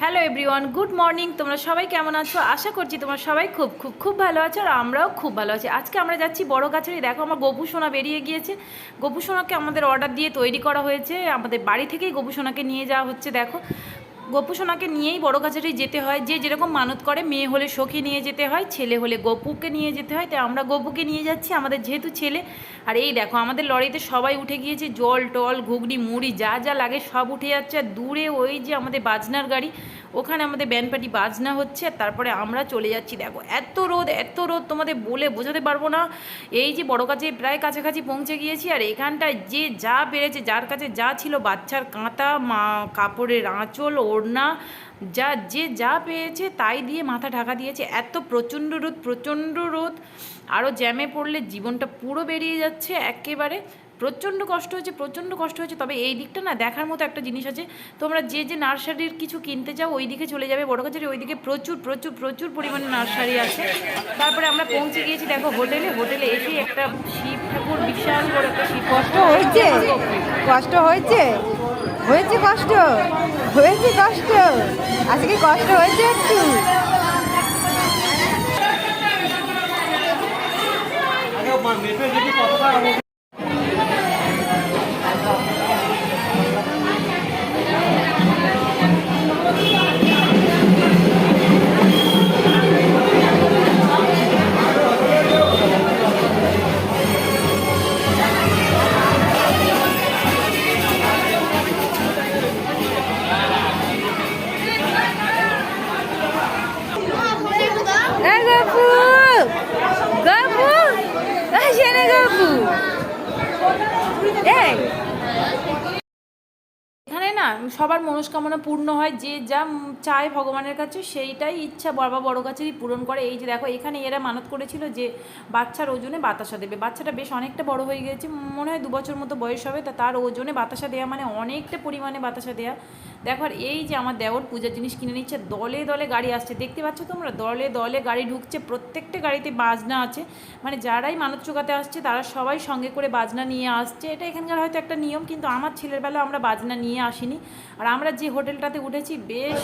Hello everyone good morning তোমরা সবাই কেমন আছো? আশা করছি তোমরা সবাই খুব খুব খুব ভালো আছো আর আমরাও খুব ভালো আছি। আজকে আমরা যাচ্ছি বড় গাছের দেখো, আমার গপু সোনা বেরিয়ে গিয়েছে। গপু সোনাকে আমাদের অর্ডার দিয়ে তৈরি করা হয়েছে। আমাদের বাড়ি থেকেই গপু সোনাকে নিয়ে যাওয়া হচ্ছে, দেখো। গপু সোনাকে নিয়েই বড় কাছারি যেতে হয়। যে যেরকম মানত করে, মেয়ে হলে সখী নিয়ে যেতে হয়, ছেলে হলে গপুকে নিয়ে যেতে হয়। তাই আমরা গপুকে নিয়ে যাচ্ছি, আমাদের যেহেতু ছেলে। আর এই দেখো, আমাদের লড়াইতে সবাই উঠে গিয়েছে, জল টল, ঘুগনি, মুড়ি, যা যা লাগে সব উঠে যাচ্ছে। আর দূরে ওই যে আমাদের বাজনার গাড়ি ওখানে আমাদের ব্যান্ড পার্টি বাজনা হচ্ছে আর তারপরে আমরা চলে যাচ্ছি। দেখো, এত রোদ এত রোদ, তোমাদের বলে বোঝাতে পারব না। এই যে বড় কাছে প্রায় কাছাকাছি পৌঁছে গিয়েছি আর এখানটায় যে যা পেরেছে যার কাছে যা ছিল বাচ্চার কাঁথা মা, কাপড়ের আঁচল, ওড়না, যা, যে যা পেয়েছে তাই দিয়ে মাথা ঢাকা দিয়েছে। এত প্রচণ্ড রোদ প্রচণ্ড রোদ। আরও জ্যামে পড়লে জীবনটা পুরো বেরিয়ে যাচ্ছে একেবারে। প্রচণ্ড কষ্ট হয়েছে প্রচণ্ড কষ্ট হয়েছে। তবে এই দিকটা না দেখার মতো একটা জিনিস আছে। তোমরা যে যে নার্সারির কিছু কিনতে চাও ওই দিকে চলে যাবে। বড় কাছারি ওই দিকে প্রচুর প্রচুর প্রচুর পরিমাণে নার্সারি আছে। তারপরে আমরা পৌঁছে গিয়েছি দেখো হোটেলে। হোটেলে এসে একটা শিব ঠাকুর বিশাল বড় একটা শিব কষ্ট হয়েছে? কষ্ট হয়েছে? হয়েছে কষ্ট? হয়েছে কষ্ট? আজকে কষ্ট হয়েছে একটু? এখানে না সবার মনস্কামনা পূর্ণ হয় যে যা চায় ভগবানের কাছে, সেইটাই ইচ্ছা বাবা বড় কাছেই পূরণ করে। এই যে দেখো, এখানে এরা মানত করেছিল যে বাচ্চার ওজনে বাতাসা দেবে। বাচ্চাটা বেশ অনেকটা বড় হয়ে গেছে মনে হয় দু বছর মতো বয়স হবে, তা তার ওজনে বাতাসা দেওয়া মানে অনেকটা পরিমাণে বাতাসা দেওয়া দেখো আর এই যে আমার দেওর পূজার জিনিস কিনে নিচ্ছে, দলে দলে গাড়ি আসছে। দেখতে পাচ্ছ তোমরা? দলে দলে গাড়ি ঢুকছে, প্রত্যেকটা গাড়িতে বাজনা আছে। মানে যারাই মানত চোকাতে আসছে, তারা সবাই সঙ্গে করে বাজনা নিয়ে আসছে। এটা এখানকার হয়তো একটা নিয়ম, কিন্তু আমার ছেলের বেলা আমরা বাজনা নিয়ে আসিনি। আর আমরা যে হোটেলটাতে উঠেছি, বেশ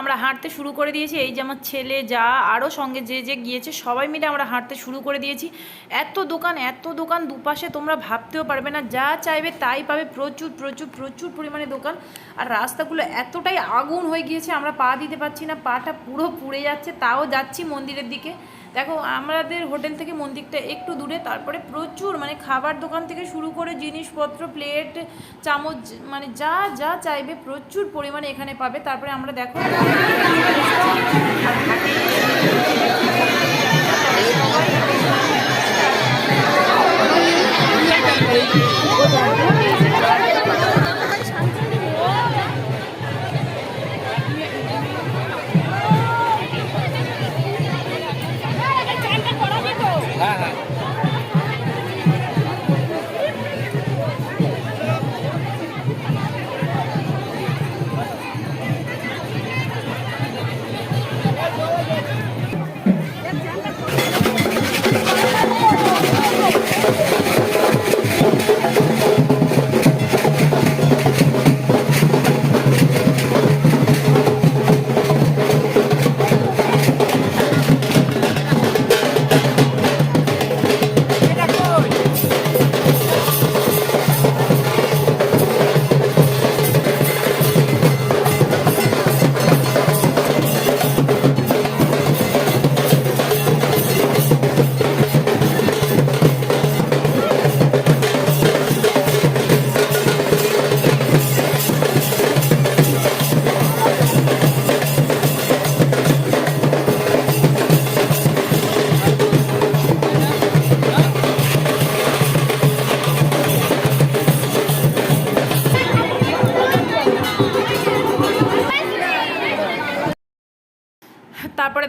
আমরা হাঁটতে শুরু করে দিয়েছি। এই যে আমার ছেলে, যা আরও সঙ্গে যে যে গিয়েছে, সবাই মিলে আমরা হাঁটতে শুরু করে দিয়েছি। এত দোকান এত দোকান দুপাশে তোমরা ভাবতেও পারবে না। যা চাইবে তাই পাবে। প্রচুর প্রচুর প্রচুর পরিমাণে দোকান। আর রাস্তাগুলো এতটাই আগুন হয়ে গিয়েছে, আমরা পা দিতে পারছি না। পাটা পুরো পুড়ে যাচ্ছে, তাও যাচ্ছি মন্দিরের দিকে। দেখো, আমাদের হোটেল থেকে মন্দিরটা একটু দূরে, তারপরে প্রচুর মানে খাবার দোকান থেকে শুরু করে জিনিসপত্র, প্লেট, চামচ মানে যা যা চাইবে প্রচুর পরিমাণে এখানে পাবে। তারপরে আমরা দেখো হ্যাঁ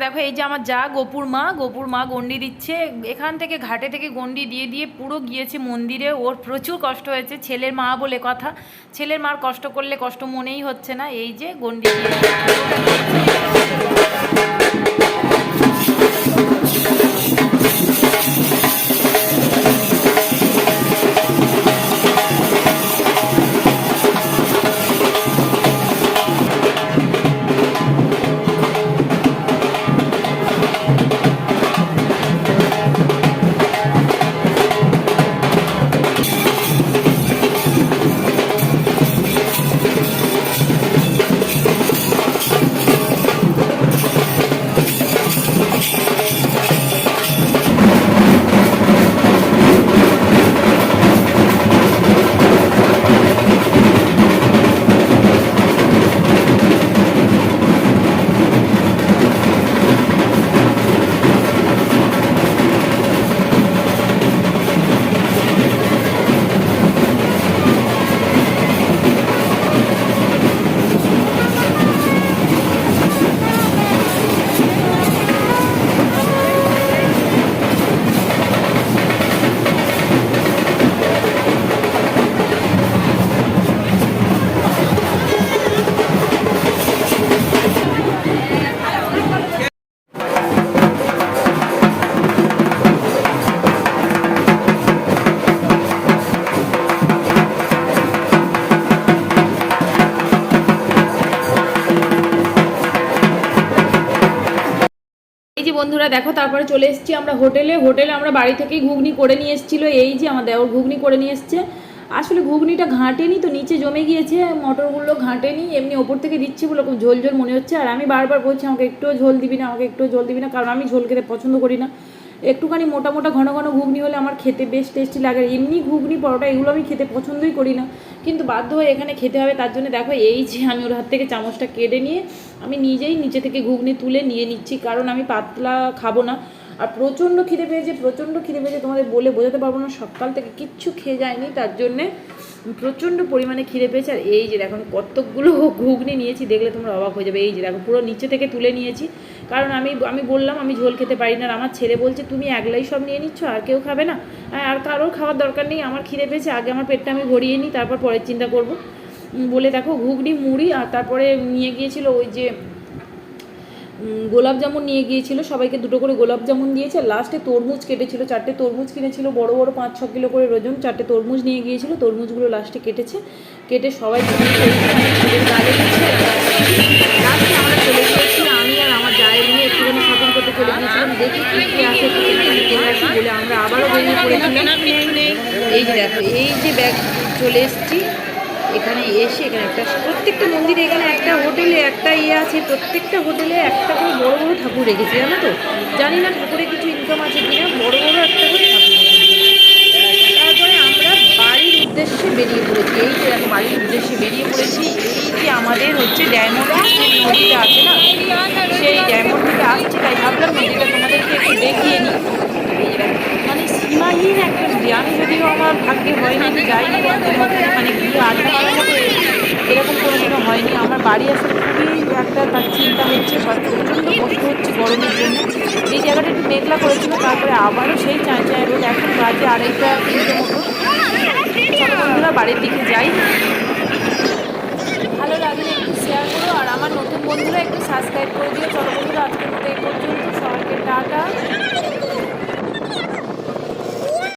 দেখো এই যে আমার যা গোপুর মা গোপুর মা গন্ডি দিচ্ছে। এখান থেকে ঘাটে থেকে গন্ডি দিয়ে দিয়ে পুরো গিয়েছে মন্দিরে। ওর প্রচুর কষ্ট হয়েছে, ছেলের মা বলে কথা। ছেলের মার কষ্ট করলে কষ্ট মনেই হচ্ছে না। এই যে গন্ডি দিয়ে বন্ধুরা, দেখো, তারপরে চলে এসেছি আমরা হোটেলে। হোটেলে আমরা বাড়ি থেকেই ঘুগনি করে নিয়ে এসেছিল। এই যে আমার দেওর ঘুগনি করে নিয়ে এসছে। আসলে ঘুগনিটা ঘাঁটেনি তো, নিচে জমে গিয়েছে। মটরগুলো ঘাঁটেনি, এমনি ওপর থেকে দিচ্ছি বলে খুব ঝোল ঝোল মনে হচ্ছে। আর আমি বারবার বলছি, আমাকে একটুও ঝোল দিবি না, আমাকে একটুও ঝোল দিবি না, কারণ আমি ঝোল খেতে পছন্দ করি না। একটুখানি মোটা মোটা ঘন ঘন ঘুগনি হলে আমার খেতে বেশ টেস্টি লাগে। এমনি ঘুগনি, পরোটা, এগুলো আমি খেতে পছন্দই করি না। কিন্তু বাধ্য হয়ে এখানে খেতে হবে, তার জন্য দেখো এই যে আমি ওর হাত থেকে চামচটা কেটে নিয়ে আমি নিজেই নিচে থেকে ঘুগনি তুলে নিয়ে নিচ্ছি, কারণ আমি পাতলা খাব না। আর প্রচণ্ড খিদে পেয়েছে, প্রচণ্ড খিদে পেয়েছে তোমাদের বলে বোঝাতে পারব না, সকাল থেকে কিচ্ছু খেয়ে যায়নি, তার জন্যে প্রচণ্ড পরিমাণে খিদে পেয়েছে। আর এই যে দেখো কতকগুলো ঘুগনি নিয়েছি, দেখলে তোমরা অবাক হয়ে যাবে। এই যে দেখো পুরো নিচে থেকে তুলে নিয়েছি কারণ আমি আমি বললাম আমি ঝোল খেতে পারি না। আর আমার ছেলে বলছে তুমি একলাই সব নিয়ে নিচ্ছ? আর কেউ খাবে না? হ্যাঁ, আর কারোর খাওয়ার দরকার নেই। আমার খিদে পেয়েছে আগে আমার পেটটা আমি ভরিয়ে নিই তারপর পরের চিন্তা করব। বলে দেখো ঘুগনি মুড়ি আর তারপরে নিয়ে গিয়েছিল ওই যে গোলাপ জামুন নিয়ে গিয়েছিল। সবাইকে দুটো করে গোলাপ জামুন দিয়েছে। লাস্টে তরমুজ কেটেছিল চারটে তরমুজ কিনেছিল বড় বড় পাঁচ ছ কিলো করে ওজন চারটে তরমুজ নিয়ে গিয়েছিল। তরমুজগুলো লাস্টে কেটেছে। কেটে সবাই লাস্টে আমরা গিয়েছি আমি আর আমার জায়ের নিয়ে একটুখানি শপিং করতে চলে গিয়েছিলাম দেখি কী কী আছে একটুখানি কিনে আসি বলে আমরা আবারও বেরিয়ে পড়েছিলাম এই যে দেখো এই যে ব্যাগ চলে এসেছি। এখানে এসে এখানে একটা প্রত্যেকটা মন্দিরে এখানে একটা হোটেলে একটা ইয়ে আছে প্রত্যেকটা হোটেলে একটা করে বড় বড় ঠাকুর রেখেছে জানো তো? জানি না ঠাকুরের কিছু ইনকাম আছে কিনা বড় বড় একটা করে ঠাকুর তারপরে আমরা বাড়ির উদ্দেশ্যে বেরিয়ে পড়েছি। এই যে আমি বাড়ির উদ্দেশ্যে বেরিয়ে পড়েছি। এই যে আমাদের হচ্ছে ডায়মন্ড নদীটা আছে না সেই ডায়মন্ড থেকে আসছে তাই ভাবলাম নদীটা অসীমাহীন একটা স্মৃতি আমি যদিও আমার ভাগ্যে হয়নি, আমি যাইনি মানে গিয়ে আজ এরকম কোনো দিনও হয়নি। আমার বাড়ি আসার খুবই একটা তার চিন্তা হচ্ছে প্রচণ্ড কষ্ট হচ্ছে গরমের জন্য। যে জায়গাটা একটু মেঘলা করেছিল, তারপরে আবারও সেই চায় চায় রোদ। এখন বাজে আড়াইটা তিনটে মতো। বন্ধুরা, বাড়ির দিকে যাই। ভালো লাগলে একটু শেয়ার করো, আর আমার নতুন বন্ধুরা একটু সাবস্ক্রাইব করে দিও। চলো বন্ধুরা, আজকের মতো এই পর্যন্ত। সবাইকে টাটা।